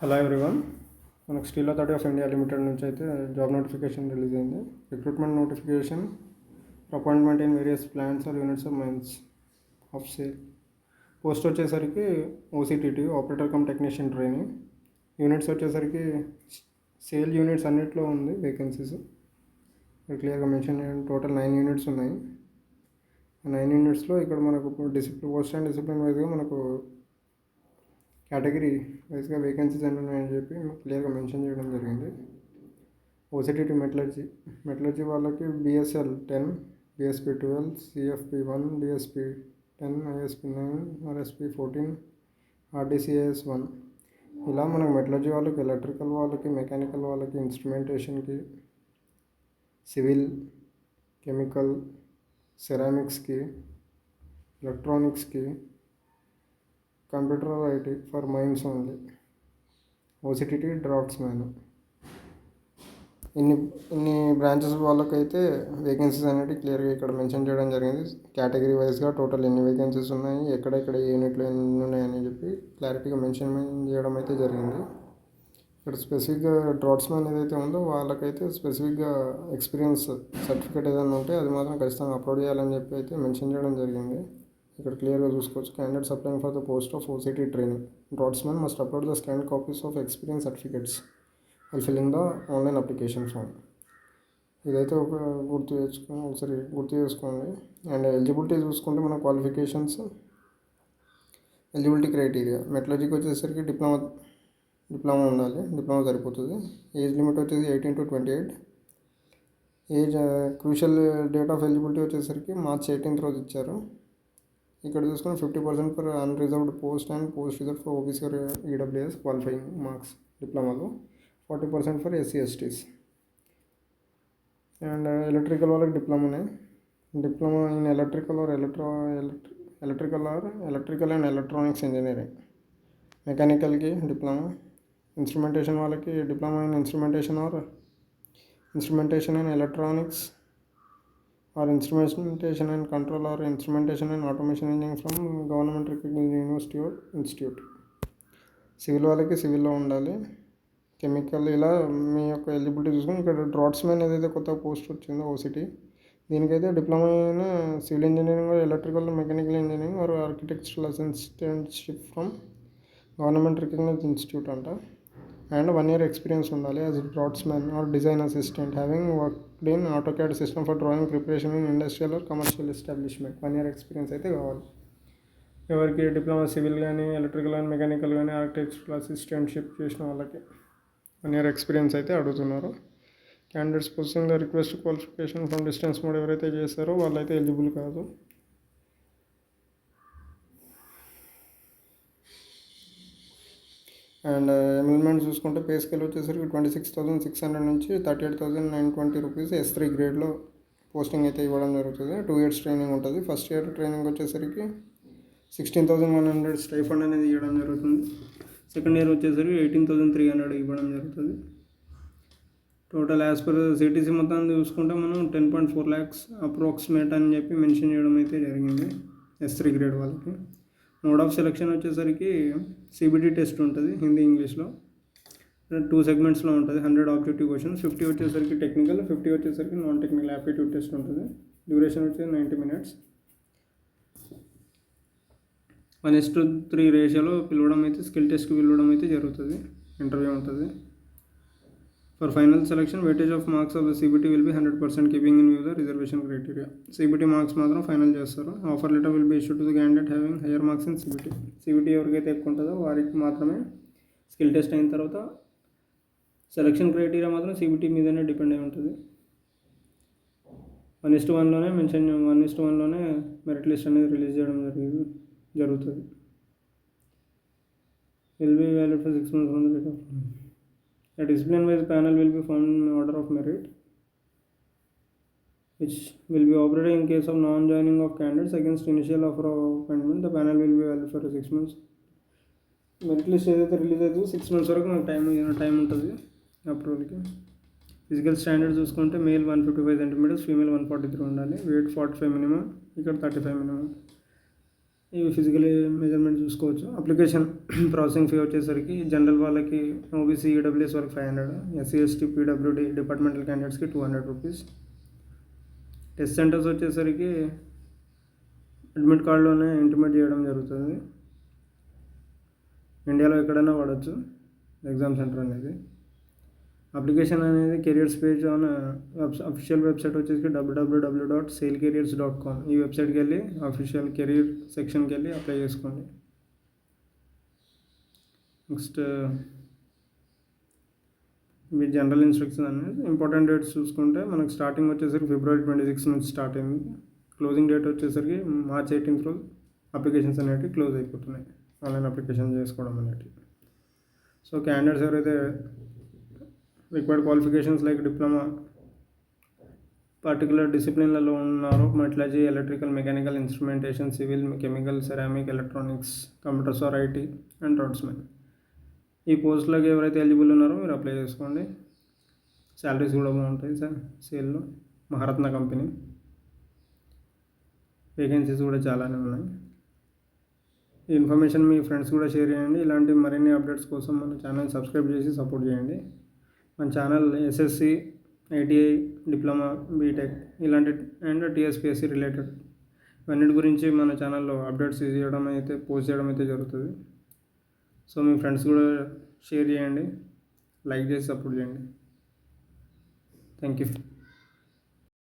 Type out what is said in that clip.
Hello everyone మనకు steel authority of India limited నుంచి అయితే జాబ్ నోటిఫికేషన్ రిలీజ్ అయింది. Recruitment notification appointment in various plans or units of mines of SAIL post వచ్చేసరికి OCTT operator cum technician training units వచ్చేసరికి SAIL units అన్నిట్లో ఉంది vacancies క్లియర్గా mention చేయండి. Total nine units ఉన్నాయి. నైన్ యూనిట్స్లో ఇక్కడ మనకు డిసిప్లిన్ పోస్ట్ అండ్ డిసిప్లిన్ వైజ్గా మనకు కేటగిరీ వైజ్గా వేకెన్సీస్ ఎన్ని ఉన్నాయని చెప్పి క్లియర్గా మెన్షన్ చేయడం జరిగింది. ఓసిటీటీ మెటలర్జీ మెటలర్జీ వాళ్ళకి BSL ten BSP twelve CFP one DSP ten ISP nine RSP fourteen RDCS one ఇలా మనకు మెటలర్జీ వాళ్ళకి ఎలక్ట్రికల్ వాళ్ళకి మెకానికల్ వాళ్ళకి ఇన్స్ట్రుమెంటేషన్కి సివిల్ కెమికల్ సెరామిక్స్కి ఎలక్ట్రానిక్స్కి computer IT for mines only. OCTT draughtsman. ఇన్ని ఇన్ని బ్రాంచెస్ వాళ్ళకైతే వేకెన్సీస్ అనేవి క్లియర్గా ఇక్కడ మెన్షన్ చేయడం జరిగింది. కేటగిరీ వైజ్గా టోటల్ ఎన్ని వేకెన్సీస్ ఉన్నాయి ఎక్కడెక్కడ యూనిట్లు ఎన్ని ఉన్నాయని చెప్పి క్లారిటీగా మెన్షన్ చేయడం అయితే జరిగింది. ఇక్కడ స్పెసిఫిక్గా డ్రాట్స్ మ్యాన్ ఏదైతే ఉందో వాళ్ళకైతే స్పెసిఫిక్గా ఎక్స్పీరియన్స్ సర్టిఫికేట్ ఏదైనా ఉంటే అది మాత్రం ఖచ్చితంగా అప్లోడ్ చేయాలని చెప్పి అయితే మెన్షన్ చేయడం జరిగింది. ఇక్కడ క్లియర్గా చూసుకోవచ్చు. Candidates applying for the post of OCT training draughtsmen must upload the scan copies of experience certificates I filling the online application form ఇదైతే ఒక గుర్తు తెచ్చుకొని ఒకసారి గుర్తు చేసుకోండి. అండ్ ఎలిజిబిలిటీ చూసుకుంటే మన క్వాలిఫికేషన్స్ ఎలిజిబిలిటీ క్రైటీరియా మెటలజీకి వచ్చేసరికి డిప్లొమా డిప్లొమా ఉండాలి. డిప్లొమా సరిపోతుంది. ఏజ్ లిమిట్ వచ్చేసి eighteen to twenty eight age crucial date of eligibility వచ్చేసరికి మార్చ్ ఎయిటీన్త్ రోజు ఇచ్చారు. ఇక్కడ చూసుకుని fifty percent for unreserved post and post reserve for OBC or EWS qualifying marks డిప్లొమాలో forty percent for SC STs and electrical వాళ్ళకి డిప్లొమానే diploma in electrical or electro electrical or electrical and electronics engineering మెకానికల్కి diploma instrumentation వాళ్ళకి diploma in instrumentation or instrumentation and electronics or instrumentation and control or instrumentation and automation engineering from government recognise university institute. Civil వాళ్ళకి సివిల్లో ఉండాలి. Chemical ఇలా మీ యొక్క eligibility చూసుకుని ఇక్కడ draughtsmen ఏదైతే కొత్త పోస్ట్ వచ్చిందో ఓసిటీ దీనికైతే డిప్లొమా అయిన civil engineering electrical mechanical engineering or architectural assistantship from government recognise institute అంట. అండ్ వన్ ఇయర్ ఎక్స్పీరియన్స్ ఉండాలి as draughtsmen or design assistant having work in AutoCAD system for drawing preparation in industrial or commercial establishment one year experience అయితే కావాలి. ఎవరికి diploma civil కానీ electrical and mechanical కానీ architectural assistantship చేసిన వాళ్ళకి one year experience అయితే అడుగుతున్నారు. Candidates position the request qualification from distance mode ఎవరైతే చేస్తారో వాళ్ళైతే ఎలిజిబుల్ కాదు. అండ్ ఎమిల్మెంట్ చూసుకుంటే పే స్కేల్ వచ్చేసరికి twenty six thousand six hundred నుంచి thirty eight thousand nine twenty rupees S three గ్రేడ్లో posting అయితే ఇవ్వడం జరుగుతుంది. టూ ఇయర్స్ ట్రైనింగ్ ఉంటుంది. ఫస్ట్ ఇయర్ ట్రైనింగ్ వచ్చేసరికి sixteen thousand one hundred stipend అనేది ఇవ్వడం జరుగుతుంది. సెకండ్ ఇయర్ వచ్చేసరికి ఎయిటీన్ థౌసండ్ త్రీ హండ్రెడ్ ఇవ్వడం జరుగుతుంది. టోటల్ యాజ్ పర్ సిటీసీ మొత్తం చూసుకుంటే మనం ten point four lakhs approximate అని చెప్పి మెన్షన్ చేయడం అయితే జరిగింది ఎస్ త్రీ గ్రేడ్ వాళ్ళకి. మోడ్ ఆఫ్ సెలెక్షన్ వచ్చేసరికి సిబిటీ టెస్ట్ ఉంటుంది హిందీ ఇంగ్లీష్లో. టూ సెగ్మెంట్స్లో ఉంటుంది హండ్రెడ్ ఆబ్జెక్టివ్ క్వశ్చన్స్ ఫిఫ్టీ వచ్చేసరికి టెక్నికల్ ఫిఫ్టీ వచ్చేసరికి నాన్ టెక్నికల్ యాప్టిట్యూడ్ టెస్ట్ ఉంటుంది. డ్యూరేషన్ వచ్చేసి ninety minutes one is to three రేషియోలో పిలవడం అయితే స్కిల్ టెస్ట్కి పిలవడం అయితే జరుగుతుంది. ఇంటర్వ్యూ ఉంటుంది. For final selection weightage of marks of the CBT will be hundred percent keeping in view the reservation criteria CBT marks మాత్రం ఫైనల్ చేస్తారు. Offer letter will be issue to the candidate having higher marks in CBT CBT ఎవరికైతే ఎక్కువ ఉంటుందో వారికి మాత్రమే skill test అయిన తర్వాత selection criteria మాత్రం సిబిటీ మీదనే డిపెండ్ అయి ఉంటుంది. వన్ ఇస్ట్ వన్లోనే మెన్షన్ వన్ ఇస్ట్ వన్లోనే మెరిట్ లిస్ట్ అనేది రిలీజ్ చేయడం జరిగింది జరుగుతుంది. Will be value for six months from the date of The discipline wise panel will be formed in order of merit, which will be operated in case of non joining of candidates against initial offer of appointment. The panel will be valid for six months. Merit list ఏదైతే release అవుతుందో six months వరకు మనకు time time ఉంటుంది అప్రూవల్కి physical standard చూసుకుంటే male one fifty five centimetres female one forty three ఉండాలి weight forty five minimum ఇక్కడ thirty five minimum ఇవి ఫిజికలీ మెజర్మెంట్ చూసుకోవచ్చు. అప్లికేషన్ ప్రాసెసింగ్ ఫీ వచ్చేసరికి జనరల్ వాళ్ళకి ఓబీసీ ఈడబ్ల్యూఎస్ వాళ్ళకి five hundred SC ST PWD departmental క్యాండిడేట్స్కి two hundred rupees test centres వచ్చేసరికి admit కార్డులోనే ఇంటిమేట్ చేయడం జరుగుతుంది. ఇండియాలో ఎక్కడైనా వాడచ్చు. ఎగ్జామ్ సెంటర్ అనేది. అప్లికేషన్ అనేది careers page on official website వచ్చేసి W W W dot SAIL careers dot com ఈ వెబ్సైట్కి వెళ్ళి అఫీషియల్ కెరీర్ సెక్షన్కి వెళ్ళి అప్లై చేసుకోండి. నెక్స్ట్ మీ జనరల్ ఇన్స్ట్రక్షన్ అనేది ఇంపార్టెంట్ డేట్స్ చూసుకుంటే మనకు స్టార్టింగ్ వచ్చేసరికి ఫిబ్రవరి ట్వంటీ సిక్స్ నుంచి స్టార్ట్ అయింది. క్లోజింగ్ డేట్ వచ్చేసరికి మార్చ్ ఎయిటీన్త్ రోజు అప్లికేషన్స్ అనేవి క్లోజ్ అయిపోతున్నాయి. ఆన్లైన్ అప్లికేషన్ చేసుకోవడం అనేవి సో క్యాండిడేట్స్ ఎవరైతే required qualifications like diploma particular డిసిప్లిన్లలో ఉన్నారు. Metallurgy electrical mechanical instrumentation civil chemical ceramic electronics computers or IT and draughtsmen ఈ పోస్టులకు ఎవరైతే ఎలిజిబుల్ ఉన్నారో మీరు అప్లై చేసుకోండి. శాలరీస్ కూడా బాగుంటాయి సార్ సేల్లో మహారత్న కంపెనీ. వేకెన్సీస్ కూడా చాలానే ఉన్నాయి. ఈ ఇన్ఫర్మేషన్ మీ ఫ్రెండ్స్ కూడా షేర్ చేయండి. ఇలాంటి మరిన్ని అప్డేట్స్ కోసం మన ఛానల్ సబ్స్క్రైబ్ చేసి సపోర్ట్ చేయండి. మన channel SSC ITI diploma B Tech ఇలాంటి అండ్ టీఎస్పిఎస్సి రిలేటెడ్ ఇవన్నిటి గురించి మన ఛానల్లో అప్డేట్స్ చేయడం అయితే పోస్ట్ చేయడం అయితే జరుగుతుంది. సో మీ ఫ్రెండ్స్ కూడా షేర్ చేయండి లైక్ చేసి సపోర్ట్ చేయండి. Thank you